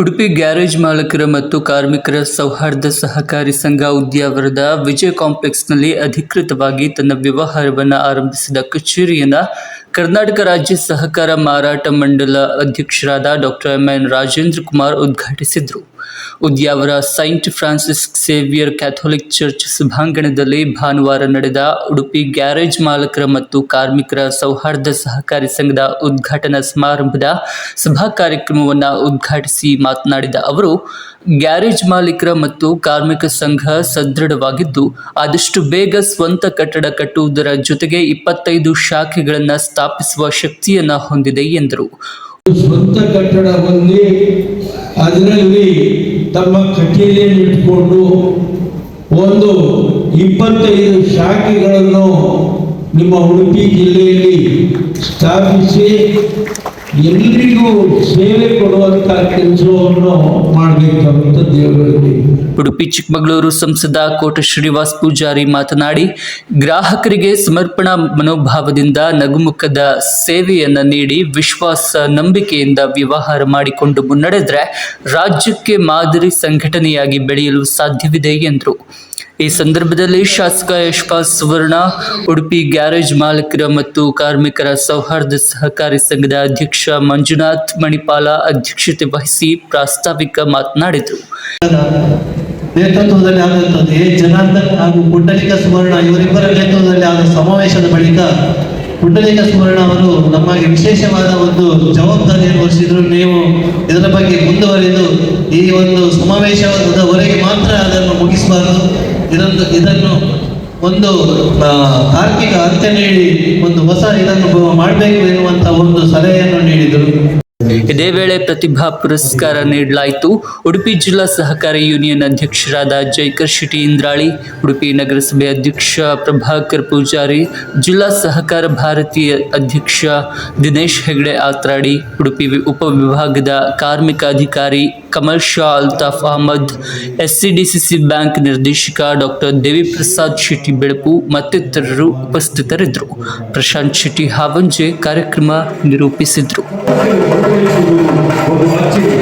Udupi garage ಮಾಲಕರ ಮತ್ತು ಕಾರ್ಮಿಕರ ಸೌಹಾರ್ದ ಸಹಕಾರಿ ಸಂಘ ಉದ್ಯಾವರದ ವಿಜಯ ಕಾಂಪ್ಲೆಕ್ಸ್ನಲ್ಲಿ ಅಧಿಕೃತವಾಗಿ ತನ್ನ ವ್ಯವಹಾರವನ್ನು ಆರಂಭಿಸಿದ ಕಚೇರಿಯನ್ನು ಕರ್ನಾಟಕ ರಾಜ್ಯ ಸಹಕಾರ ಮಾರಾಟ ಮಂಡಲ ಅಧ್ಯಕ್ಷರಾದ doctor M N Rajendra Kumar ಉದ್ಘಾಟಿಸಿದರು. Udyavara Saint Francis Xavier Catholic church ಸಭಾಂಗಣದಲ್ಲಿ ಭಾನುವಾರ ನಡೆದ ಉಡುಪಿ ಗ್ಯಾರೇಜ್ ಮಾಲಕರ ಮತ್ತು ಕಾರ್ಮಿಕರ ಸೌಹಾರ್ದ ಸಹಕಾರಿ ಸಂಘದ ಉದ್ಘಾಟನಾ ಸಮಾರಂಭದ ಸಭಾ ಕಾರ್ಯಕ್ರಮವನ್ನು ಉದ್ಘಾಟಿಸಿ ಮಾತನಾಡಿದ ಅವರು, ಗ್ಯಾರೇಜ್ ಮಾಲೀಕರ ಮತ್ತು ಕಾರ್ಮಿಕ ಸಂಘ ಸದೃಢವಾಗಿದ್ದು, ಆದಷ್ಟು ಬೇಗ ಸ್ವಂತ ಕಟ್ಟಡ ಕಟ್ಟುವುದರ ಜೊತೆಗೆ ಇಪ್ಪತ್ತೈದು ಶಾಖೆಗಳನ್ನು ಸ್ಥಾಪಿಸುವ ಶಕ್ತಿಯನ್ನು ಹೊಂದಿದೆ ಎಂದರು. ಸ್ವಂತ ಅದರಲ್ಲಿ ತಮ್ಮ ಕಚೇರಿಯನ್ನು ಇಟ್ಟುಕೊಂಡು ಒಂದು ಇಪ್ಪತ್ತೈದು ಶಾಖೆಗಳನ್ನು ನಿಮ್ಮ ಉಡುಪಿ ಜಿಲ್ಲೆಯಲ್ಲಿ ಸ್ಥಾಪಿಸಿ ಎಲ್ರಿಗೂ ಸೇವೆ ಕೊಡುವಂತ ಕೆಲಸವನ್ನು ಮಾಡಬೇಕಂತ ದೇವರಲ್ಲಿ. ಉಡುಪಿ ಚಿಕ್ಕಮಗಳೂರು ಸಂಸದ ಕೋಟ ಶ್ರೀನಿವಾಸ್ ಪೂಜಾರಿ ಮಾತನಾಡಿ, ಗ್ರಾಹಕರಿಗೆ ಸಮರ್ಪಣಾ ಮನೋಭಾವದಿಂದ ನಗುಮುಖದ ಸೇವೆಯನ್ನು ನೀಡಿ ವಿಶ್ವಾಸ, ನಂಬಿಕೆಯಿಂದ ವ್ಯವಹಾರ ಮಾಡಿಕೊಂಡು ಮುನ್ನಡೆದ್ರೆ ರಾಜ್ಯಕ್ಕೆ ಮಾದರಿ ಸಂಘಟನೆಯಾಗಿ ಬೆಳೆಯಲು ಸಾಧ್ಯವಿದೆ ಎಂದರು. ಈ ಸಂದರ್ಭದಲ್ಲಿ ಶಾಸಕ ಯಶ್ಪಾಲ್ ಸುವರ್ಣ, ಉಡುಪಿ ಗ್ಯಾರೇಜ್ ಮಾಲೀಕರ ಮತ್ತು ಕಾರ್ಮಿಕರ ಸೌಹಾರ್ದ ಸಹಕಾರಿ ಸಂಘದ ಅಧ್ಯಕ್ಷ ಮಂಜುನಾಥ್ ಮಣಿಪಾಲ ಅಧ್ಯಕ್ಷತೆ ವಹಿಸಿ ಪ್ರಾಸ್ತಾವಿಕ ಮಾತನಾಡಿದರು. ನೇತೃತ್ವದಲ್ಲಿ ಆದಂಥದ್ದು ಎ. ಜನಾರ್ದನ್ ಹಾಗೂ ಪುಂಡಲಿಕ ಸುವರ್ಣ ಇವರಿಬ್ಬರ ನೇತೃತ್ವದಲ್ಲಿ ಆದ ಸಮಾವೇಶದ ಬಳಿಕ ಪುಂಡಲಿಕ ಸುವರ್ಣ ಅವರು ನಮಗೆ ವಿಶೇಷವಾದ ಒಂದು ಜವಾಬ್ದಾರಿಯನ್ನು ವಹಿಸಿದ್ರು ನೀವು ಇದರ ಬಗ್ಗೆ ಮುಂದುವರಿದು ಈ ಒಂದು ಸಮಾವೇಶದವರೆಗೆ ಮಾತ್ರ ಅದನ್ನು ಮುಗಿಸಬಾರದು. ಇದನ್ನು ಇದನ್ನು ಒಂದು ತಾರ್ಕಿಕ ನೀಡಿ ಒಂದು ಹೊಸ ಇದನ್ನು ಮಾಡಬೇಕು ಎನ್ನುವಂತ ಒಂದು ಸಲಹೆಯನ್ನು ಇದೇ ವೇಳೆ ಪ್ರತಿಭಾ ಪುರಸ್ಕಾರ ನೀಡಲಾಯಿತು. ಉಡುಪಿ ಜಿಲ್ಲಾ ಸಹಕಾರಿ ಯೂನಿಯನ್ ಅಧ್ಯಕ್ಷರಾದ ಜೈಕರ್ ಶೆಟ್ಟಿ ಇಂದ್ರಾಳಿ, ಉಡುಪಿ ನಗರಸಭೆ ಅಧ್ಯಕ್ಷ ಪ್ರಭಾಕರ್ ಪೂಜಾರಿ, ಜಿಲ್ಲಾ ಸಹಕಾರ ಭಾರತೀಯ ಅಧ್ಯಕ್ಷ ದಿನೇಶ್ ಹೆಗ್ಡೆ ಆತ್ರಾಡಿ, ಉಡುಪಿ ಉಪವಿಭಾಗದ ಕಾರ್ಮಿಕ ಅಧಿಕಾರಿ ಕಮಲ್ ಶಾ ಅಲ್ತಾಫ್ ಅಹಮದ್, ಎಸ್ಸಿಡಿಸಿಸಿ ಬ್ಯಾಂಕ್ ನಿರ್ದೇಶಕ ಡಾಕ್ಟರ್ ದೇವಿ ಪ್ರಸಾದ್ ಶೆಟ್ಟಿ ಬೆಳಪು ಮತ್ತಿತರರು ಉಪಸ್ಥಿತರಿದ್ದರು. ಪ್ರಶಾಂತ್ ಶೆಟ್ಟಿ ಹಾವಂಜೆ ಕಾರ್ಯಕ್ರಮ ನಿರೂಪಿಸಿದರು. ಒಂದು ಅಚ್ಚರಿ